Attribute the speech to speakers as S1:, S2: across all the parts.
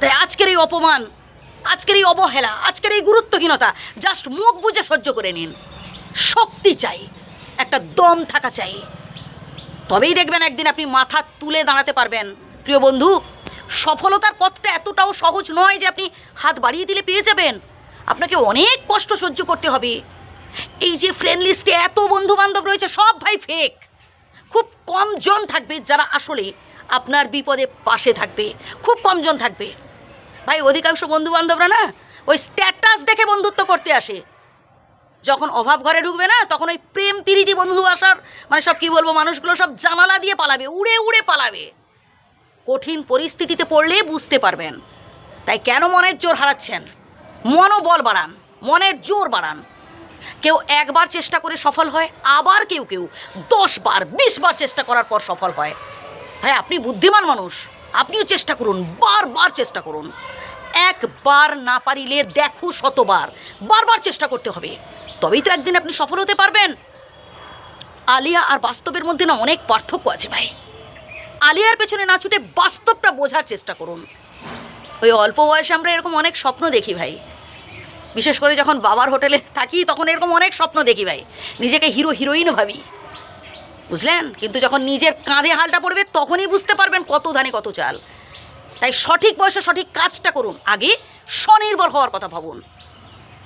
S1: তাই আজকের এই অপমান, আজকের এই অবহেলা, আজকের এই গুরুত্বহীনতা জাস্ট মুখ বুঝে সহ্য করে নিন। শক্তি চাই, একটা দম থাকা চাই। তবেই দেখবেন একদিন আপনি মাথা তুলে দাঁড়াতে পারবেন। প্রিয় বন্ধু, সফলতার পথটা এতটাও সহজ নয় যে আপনি হাত বাড়িয়ে দিলে পেয়ে যাবেন। আপনাকে অনেক কষ্ট সহ্য করতে হবে। এই যে ফ্রেন্ড লিস্টে এত বন্ধু বান্ধব রয়েছে, সব ভাই ফেক খুব কম জন থাকবে যারা আসলে আপনার বিপদে পাশে থাকবে। খুব কম জন থাকবে। ভাই, অধিকাংশ বন্ধু বান্ধবরা না ওই স্ট্যাটাস দেখে বন্ধুত্ব করতে আসে। যখন অভাব ঘরে ঢুকবে না, তখন ওই প্রেম প্রীতি বন্ধু আসার মানে সব কি বলব, মানুষগুলো সব জানালা দিয়ে পালাবে, উড়ে উড়ে পালাবে। কঠিন পরিস্থিতিতে পড়লে বুঝতে পারবেন। তাই কেন মনের জোর হারাচ্ছেন? মনোবল বাড়ান, মনের জোর বাড়ান। কেউ একবার চেষ্টা করে সফল হয়, আবার কেউ কেউ দশ বার বিশ বার চেষ্টা করার পর সফল হয়। ভাই, আপনি বুদ্ধিমান মানুষ, আপনিও চেষ্টা করুন, বারবার চেষ্টা করুন। একবার না পারিলে দেখো শতবার। বারবার চেষ্টা করতে হবে। তবেই তো একদিন আপনি সফল হতে পারবেন। আলিয়া আর বাস্তবের মধ্যে না অনেক পার্থক্য আছে ভাই। আলিয়ার পেছনে না ছুটে বাস্তবটা বোঝার চেষ্টা করুন। ওই অল্প বয়সে আমরা এরকম অনেক স্বপ্ন দেখি ভাই। বিশেষ করে যখন বাবার হোটেলে থাকি, তখন এরকম অনেক স্বপ্ন দেখি ভাই। নিজেকে হিরো হিরোইন ভাবি। বুঝলেন? কিন্তু যখন নিজের কাঁধে হালটা পড়বে, তখনই বুঝতে পারবেন কত ধানে কত চাল। তাই সঠিক বয়সে সঠিক কাজটা করুন। আগে স্বনির্ভর হওয়ার কথা ভাবুন।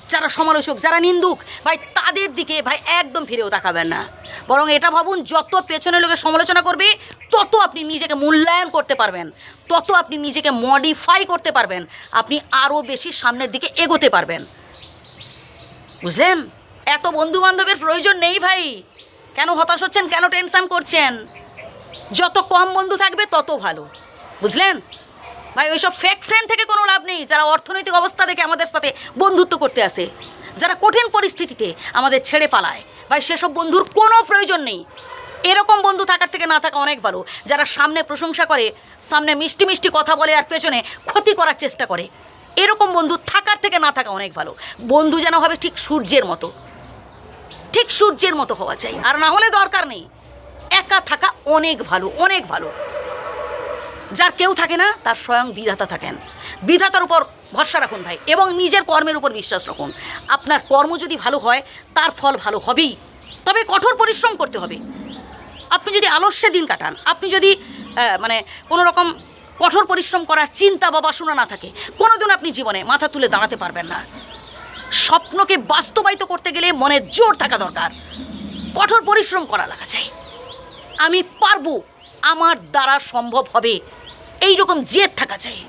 S1: যারা সমালোচক, যারা নিন্দুক, ভাই তাদের দিকে ভাই একদম ফিরেও তাকাবেন না। বরং এটা ভাবুন, যত পেছনে লোকে সমালোচনা করবে, তত আপনি নিজেকে মূল্যায়ন করতে পারবেন। তত আপনি নিজেকে মডিফাই করতে পারবেন। আপনি আরও বেশি সামনের দিকে এগোতে পারবেন। বুঝলেন? এত বন্ধু বান্ধবের প্রয়োজন নেই ভাই। কেন হতাশ হচ্ছেন? কেন টেনশান করছেন? যত কম বন্ধু থাকবে, তত ভালো। বুঝলেন? ভাই, ওইসব ফেক ফ্রেন্ড থেকে কোনো লাভ নেই। যারা অর্থনৈতিক অবস্থা দেখে আমাদের সাথে বন্ধুত্ব করতে আসে, যারা কঠিন পরিস্থিতিতে আমাদের ছেড়ে পালায়। ভাই, সেসব বন্ধুর কোনো প্রয়োজন নেই। এরকম বন্ধু থাকার থেকে না থাকা অনেক ভালো। যারা সামনে প্রশংসা করে, সামনে মিষ্টি মিষ্টি কথা বলে আর পেছনে ক্ষতি করার চেষ্টা করে, এরকম বন্ধু থাকার থেকে না থাকা অনেক ভালো। বন্ধু যেন হবে ঠিক সূর্যের মতো। ঠিক সূর্যের মতো হওয়া চাই। আর না হলে দরকার নেই। একা থাকা অনেক ভালো অনেক ভালো। যার কেউ থাকে না, তার স্বয়ং বিধাতা থাকেন। বিধাতার উপর ভরসা রাখুন ভাই, এবং নিজের কর্মের উপর বিশ্বাস রাখুন। আপনার কর্ম যদি ভালো হয়, তার ফল ভালো হবেই। তবে কঠোর পরিশ্রম করতে হবে। আপনি যদি আলস্যে দিন কাটান, আপনি যদি মানে কোনো রকম কঠোর পরিশ্রম করার চিন্তা বা বাসনা না থাকে, কোনোদিন আপনি জীবনে মাথা তুলে দাঁড়াতে পারবেন না। স্বপ্নকে বাস্তবায়িত করতে গেলে মনের জোর থাকা দরকার। কঠোর পরিশ্রম করা লাগা চাই। আমি পারব। আমার দ্বারা সম্ভব হবে। এই রকম জেদ থাকা চাই।